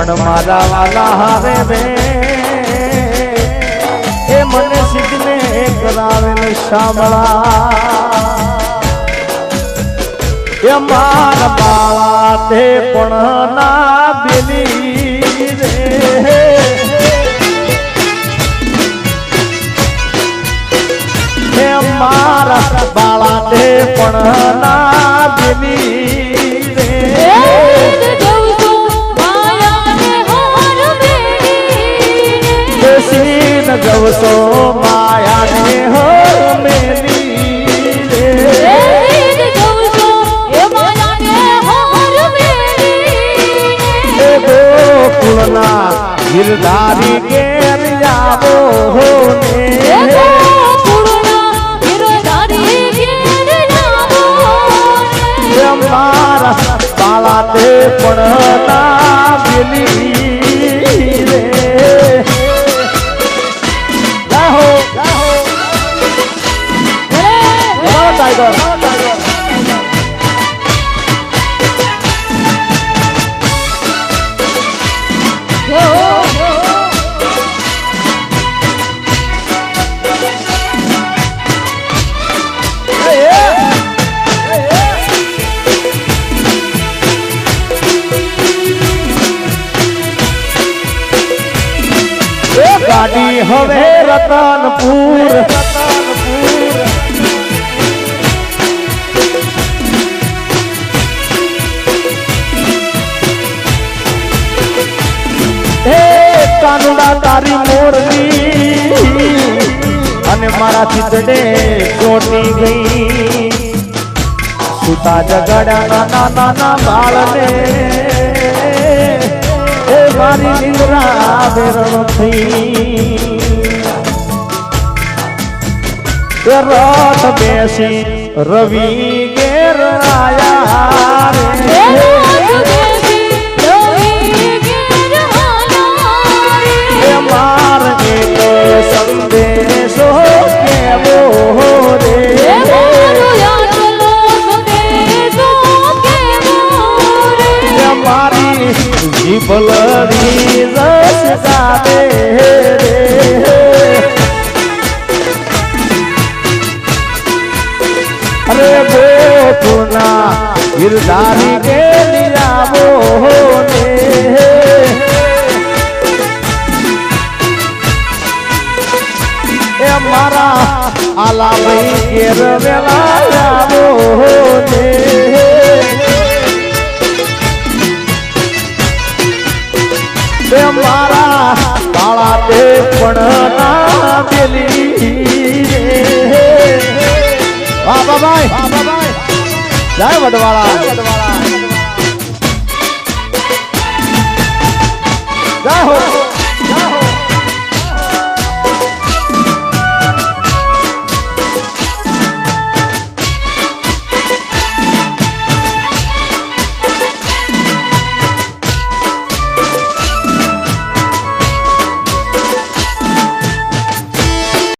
પણ મારા વાલા હારે રે. એ મને સિદ્ધને કરાવેલ શામળા. એ માર બાળા તે પણ ના બેલી રે. મારા બાળા તે પણ ના બેસીન જવસો માયાને હો મેલી રે. ગોકુળના ગિરધારી ઘેર જાવો હો ને મારા બાળા તે પણ ના બેલી ટાઈગર ગાડી હવે રતનપુર તારી મોરલી અને મારા ચિતડે ચોટી ગઈ. સુતા જગડ્યા નાના ના બાળને એ મારી નિંદ્રા વેરણ થઈ. રથ બેસી રવિ ગિરધારી કે લીલાવો ને. એ મારા આલા ભાઈ ઘેર વેલા આવો ને. એ મારા કાળા તે પણ ના પેલી રે બાબા વાહ બાબાઈ જય વડવાળા.